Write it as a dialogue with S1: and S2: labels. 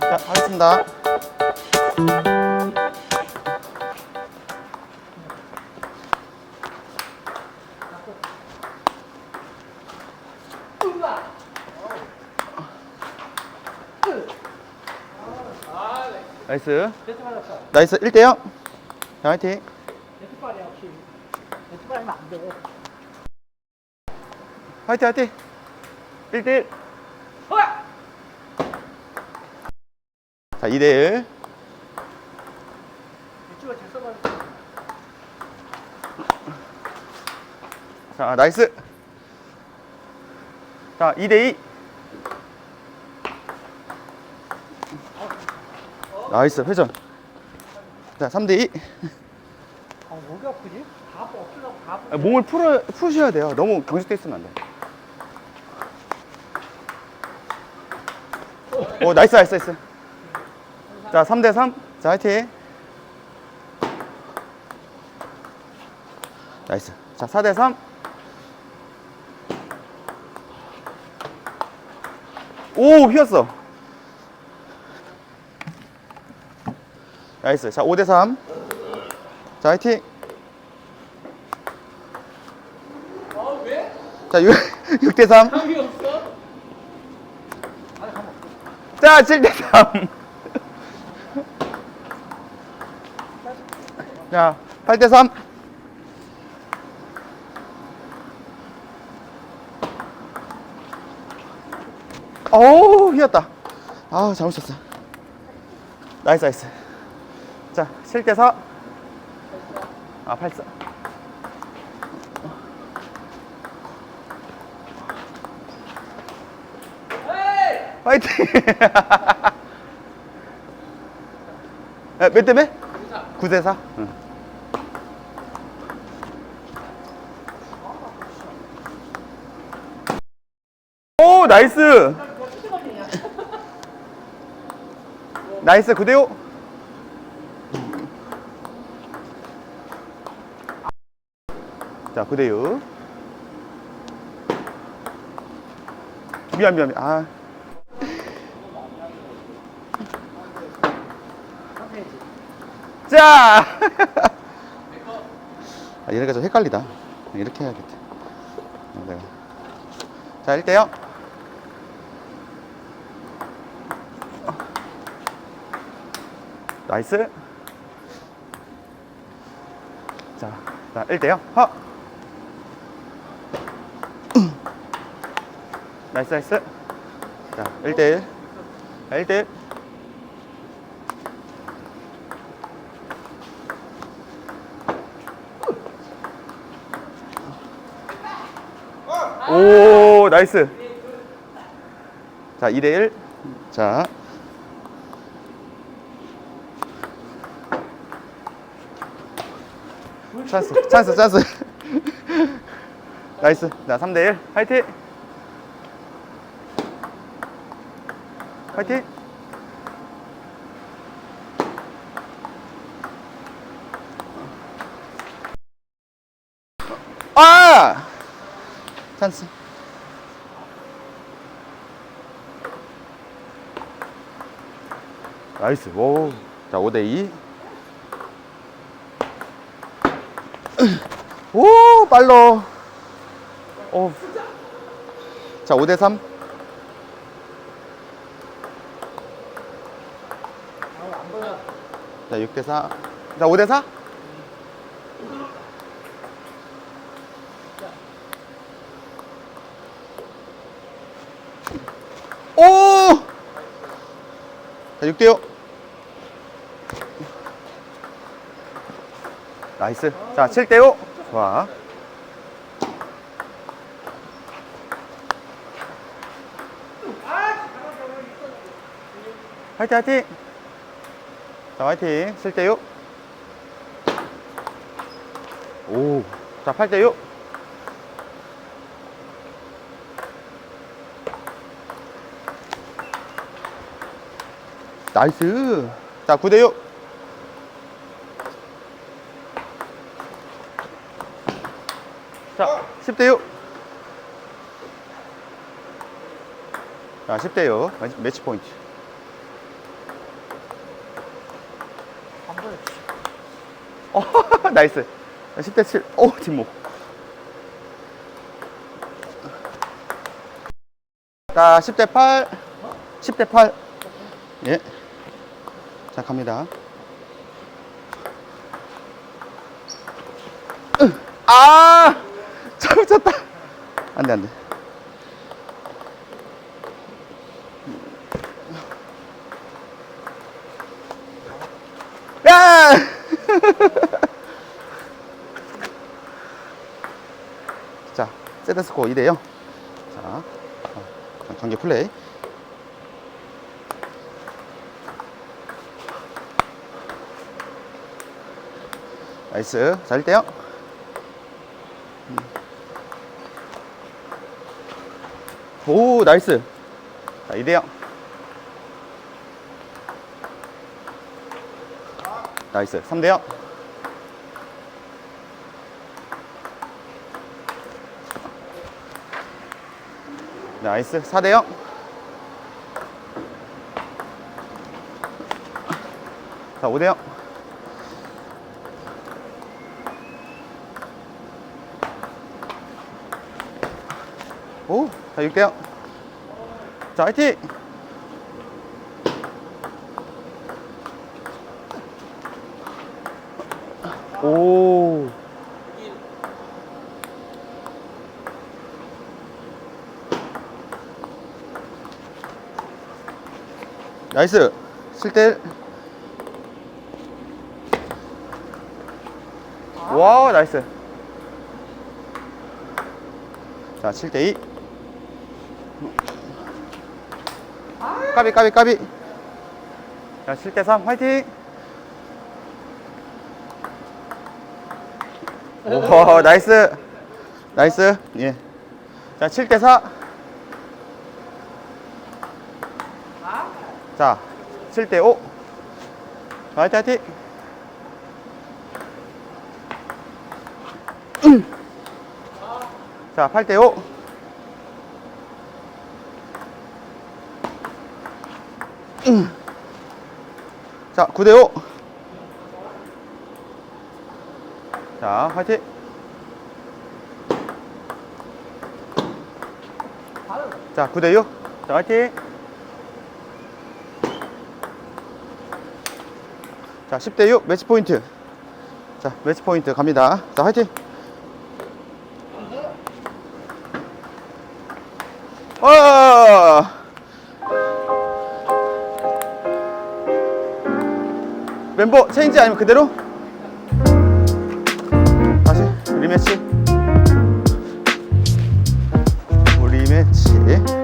S1: 자, 하겠습니다. 나이스. 나이스. 1대0. 자, 화이팅. 화이팅, 화이팅. 1대1.
S2: 허야!
S1: 자, 2대1.
S2: 유튜브가 잘 써봤어.
S1: 자, 나이스. 자, 2대2. 나이스, 회전. 자, 3대2.
S2: 아, 목이 아프지? 다 없으려고 다 아파.
S1: 몸을 풀어, 푸셔야 돼요. 너무 경직돼 있으면 안 돼. 오, 나이스, 나이스, 나이스. 자, 3대3. 자, 화이팅. 나이스. 자, 4대3. 오, 휘었어. 나이스. 자, 5대3. 자, 화이팅.
S2: 아, 왜?
S1: 자, 6, 6대3.
S2: 감이 없어? 아니, 감 없어.
S1: 자, 7대3. 자, 8대 3. 어우, 휘었다. 아, 잘못 쳤어. 나이스, 나이스. 자, 7대 4. 아, 8사.
S2: 에이!
S1: 화이팅! 야, 몇대 몇? 9대 4. 응. 오, 나이스! 나이스, 9대 5. 자, 9대 6. 미안, 미안, 미안. 아. 자! 아, 얘네가 좀 헷갈리다. 이렇게 해야겠다. 어, 내가. 자, 1대0. 나이스. 자, 자 1대0. 허! 나이스, 나이스. 자, 1대1. 자, 1대1. 오, 나이스. 자, 2대1. 자. 찬스, 찬스, 찬스. 나이스. 자, 3대1. 화이팅! 화이팅! 아! 찬스. 나이스. 오. 자, 5대2. 오, 빨로. 오. 자, 5대3. 자, 6대4. 자, 5대4. 오! 자, 6대6. 나이스. 자, 7대5. 좋아. 화이팅, 화이팅. 자, 화이팅. 7대6. 오. 자, 8대6. 나이스. 자, 9대6. 10대 6. 자, 10대 6. 매치 포인트. 안 보여주시. 어, 나이스. 아, 10대 7. 오, 뒷목. 자, 10대 8. 10대 8. 예. 자, 갑니다. 아! 잘못쳤다. 안 돼, 안 돼. 야! 자, 세트 스코어 2대 0. 자, 어, 경기 플레이. 나이스. 자, 1대 오, 나이스. 자, 2대0. 나이스. 3대0. 나이스. 4대0. 자, 5대0. 오, 자, 6대0. 자, 화이팅! 오. 나이스. 7대1. 와우, 나이스. 자, 7대2. 까비, 까비, 까비. 자, 7대3. 화이팅! 오, 나이스. 나이스. 예. 자, 7대 4. 자, 7대 5. 화이팅, 화이팅. 음. 자, 8대 5. 자, 9대 5. 자, 화이팅! 자, 9대6. 자, 화이팅! 자, 10대6. 매치 포인트. 자, 매치 포인트 갑니다. 자, 화이팅! 어! 멤버 체인지 아니면 그대로? 다시 리매치. 리매치.